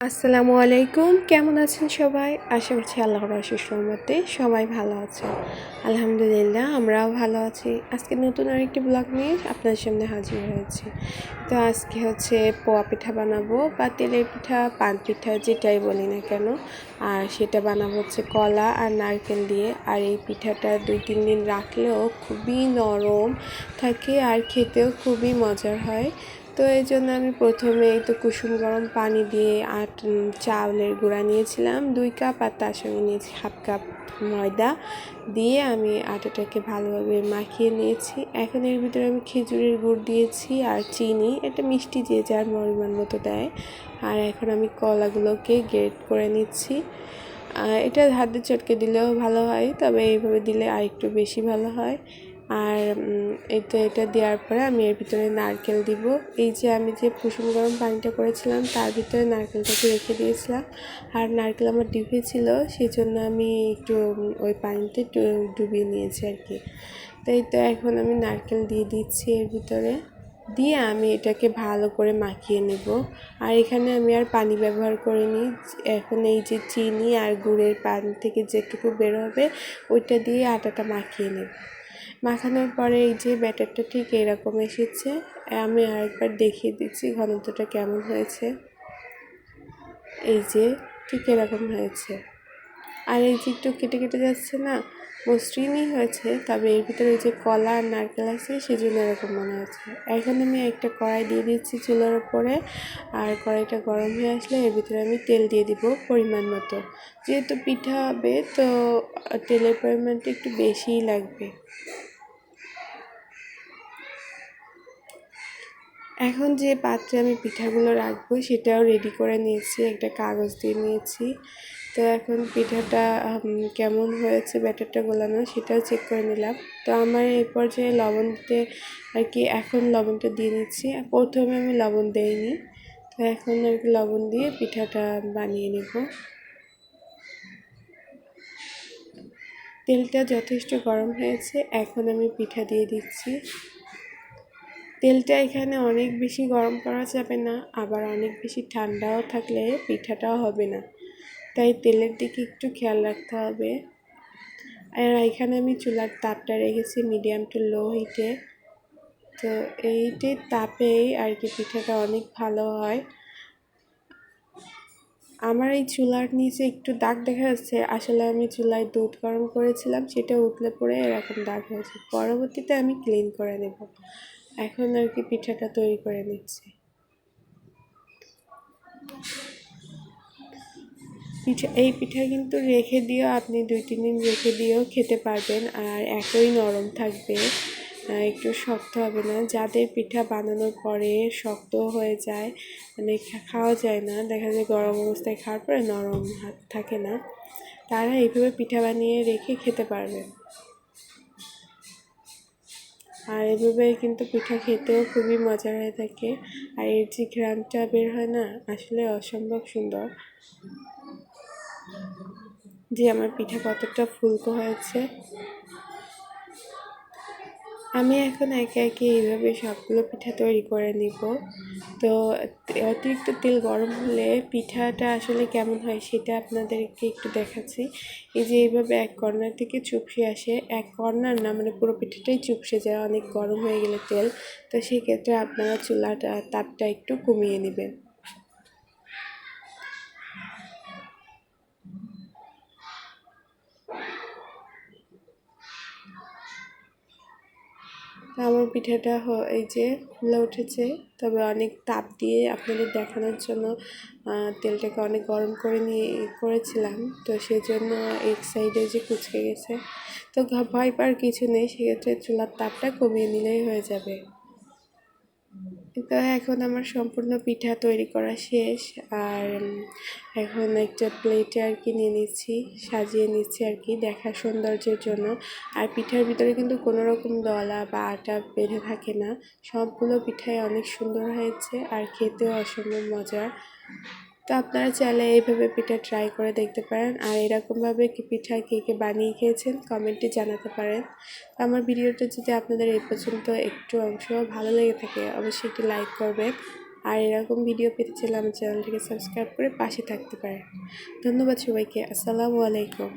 আসসালামু আলাইকুম। কেমন আছেন সবাই? আশা করছি আল্লাহর আশিস রহমতে সবাই ভালো আছে আলহামদুলিল্লাহ, আমরাও ভালো আছি। আজকে নতুন আরেকটি ব্লগ নিয়ে আপনার সামনে হাজির হয়েছি। তো আজকে হচ্ছে পোয়া পিঠা বানাবো, বা তেলের পিঠা, পান পিঠা, যেটাই বলি না কেন। আর সেটা বানাবো হচ্ছে কলা আর নারকেল দিয়ে। আর এই পিঠাটা দুই, তিন দিন রাখলেও খুবই নরম থাকে আর খেতেও খুবই মজার হয়। তো এই জন্য আমি প্রথমে এই তো কুসুম গরম পানি দিয়ে আট চাউলের গুঁড়া নিয়েছিলাম, দুই কাপ, আর তার সঙ্গে নিয়েছি হাফ কাপ ময়দা দিয়ে আমি আটাটাকে ভালোভাবে মাখিয়ে নিয়েছি। এখন এর ভিতরে আমি খেজুরের গুড় দিয়েছি আর চিনি, এটা মিষ্টি যে যার পরিমাণ মতো দেয়। আর এখন আমি কলাগুলোকে গ্রেট করে নিচ্ছি। এটা হাতে চটকে দিলেও ভালো হয়, তবে এইভাবে দিলে আর একটু বেশি ভালো হয়। আর তো এটা দেওয়ার পরে আমি এর ভিতরে নারকেল দিব। এই যে আমি যে কুসুম গরম পানিটা করেছিলাম, তার ভিতরে নারকেলটাকে রেখে দিয়েছিলাম। আর নারকেল আমার ডিপে ছিল সেই জন্য আমি একটু ওই পানিতে ডুবিয়ে নিয়েছি আর কি। তাই তো এখন আমি নারকেল দিয়ে দিচ্ছি এর ভিতরে। দিয়ে আমি এটাকে ভালো করে মাখিয়ে নেব। আর এখানে আমি আর পানি ব্যবহার করিনি। এখন এই যে চিনি আর গুড়ের পানি থেকে যেটুকু বের হবে, ওইটা দিয়ে আটাটা মাখিয়ে নেব। মাখানোর পরে এই যে ব্যাটারটা ঠিক এরকম এসেছে। আমি আরেকবার দেখিয়ে দিচ্ছি ঘনত্বটা কেমন হয়েছে। এই যে ঠিক এরকম হয়েছে। আর এই যে একটু কেটে কেটে যাচ্ছে না, মসৃণই হয়েছে, তবে এর ভিতরে যে কলা আর নারকেল আছে, সেজন্য এরকম মনে হচ্ছে। এখন আমি একটা কড়াই দিয়ে দিচ্ছি চুলার ওপরে আর কড়াইটা গরম হয়ে আসলে এর ভিতরে আমি তেল দিয়ে দিব পরিমাণ মতো। যেহেতু পিঠা হবে, তো তেলের পরিমাণটা একটু বেশিই লাগবে। এখন যে পাত্রে আমি পিঠাগুলো রাখব সেটাও রেডি করে নিয়েছি, একটা কাগজ দিয়ে নিয়েছি। তো এখন পিঠাটা কেমন হয়েছে ব্যাটারটা গোলানো সেটাও চেক করে নিলাম। তো আমার এই পর্যায়ে লবণ দিতে, আর কি এখন লবণটা দিয়ে নিচ্ছি। প্রথমে আমি লবণ দেইনি। তো এখন আর কি লবণ দিয়ে পিঠাটা বানিয়ে নেব। তেলটা যথেষ্ট গরম হয়েছে, এখন আমি পিঠা দিয়ে দিচ্ছি। তেলটা এখানে অনেক বেশি গরম করা যাবে না, আবার অনেক বেশি ঠান্ডাও থাকলে পিঠাটাও হবে না। তাই তেলের দিকে একটু খেয়াল রাখতে হবে। আর এখানে আমি চুলার তাপটা রেখেছি মিডিয়াম টু লো হিটে। তো এইটির তাপেই আর কি পিঠাটা অনেক ভালো হয়। আমার এই চুলার নিচে একটু দাগ দেখা যাচ্ছে, আসলে আমি চুলায় দুধ গরম করেছিলাম, সেটা উতলে পড়ে এরকম দাগ হয়েছে। পরবর্তীতে আমি ক্লিন করে নেব। এখন আর কি পিঠাটা তৈরি করে নিচ্ছি। পিঠা, এই পিঠা কিন্তু রেখে দিয়েও আপনি দুই তিন দিন রেখে দিয়েও খেতে পারবেন, আর একই নরম থাকবে একটু শক্ত হবে না। যাদের পিঠা বানানোর পরে শক্ত হয়ে যায় মানে খাওয়া যায় না, দেখা যায় গরম অবস্থায় খাওয়ার পরে নরম থাকে না, তারা এইভাবে পিঠা বানিয়ে রেখে খেতে পারবেন। আর এভাবে কিন্তু পিঠা খেতেও খুবই মজা হয়ে থাকে। আর এর যে গ্রামটা বের হয় না, আসলে অসম্ভব সুন্দর। যে আমার পিঠা কতটা ফুলকো হয়েছে। আমি এখন একে একে এইভাবে সবগুলো পিঠা তৈরি করে নিব। তো অতিরিক্ত তেল গরম হলে পিঠাটা আসলে কেমন হয় সেটা আপনাদেরকে একটু দেখাচ্ছি। এই যে এইভাবে এক কর্নার থেকে চুপসে আসে, এক কর্নার না মানে পুরো পিঠাটাই চুপসে যায়, অনেক গরম হয়ে গেলে তেল। তো সেক্ষেত্রে আপনারা চুলাটা, তাপটা একটু কমিয়ে নেবেন। আমার পিঠাটা এই যে ফুলে উঠেছে। তবে অনেক তাপ দিয়ে আপনাদের দেখানোর জন্য তেলটাকে অনেক গরম করে নিয়ে করেছিলাম। তো সেই জন্য এক সাইডে যে কুচকে গেছে। তো ভয় পাওয়ার কিছু নেই, সেক্ষেত্রে চুলার তাপটা কমিয়ে নিলেই হয়ে যাবে। তো এখন আমার সম্পূর্ণ পিঠা তৈরি করা শেষ আর এখন একটা প্লেটে আর কি নিয়ে নিচ্ছি, সাজিয়ে নিচ্ছি আর কি দেখা সৌন্দর্যের জন্য। আর পিঠার ভিতরে কিন্তু কোনো রকম দলা বা আটা বেঁধে থাকে না। সবগুলো পিঠাই অনেক সুন্দর হয়েছে আর খেতেও অসম্ভব মজার। তো আপনারা চাইলে এইভাবে পিঠা ট্রাই করে দেখতে পারেন। আর এরকমভাবে কি পিঠা কে কে বানিয়ে খেয়েছেন কমেন্টে জানাতে পারেন। তো আমার ভিডিওটা যদি আপনাদের এই পর্যন্ত একটু অংশ ভালো লেগে থাকে, অবশ্যই একটি লাইক করবেন। আর এরকম ভিডিও পেতে চাইলে আমার চ্যানেলটিকে সাবস্ক্রাইব করে পাশে থাকতে পারেন। ধন্যবাদ সবাইকে, আসসালামু আলাইকুম।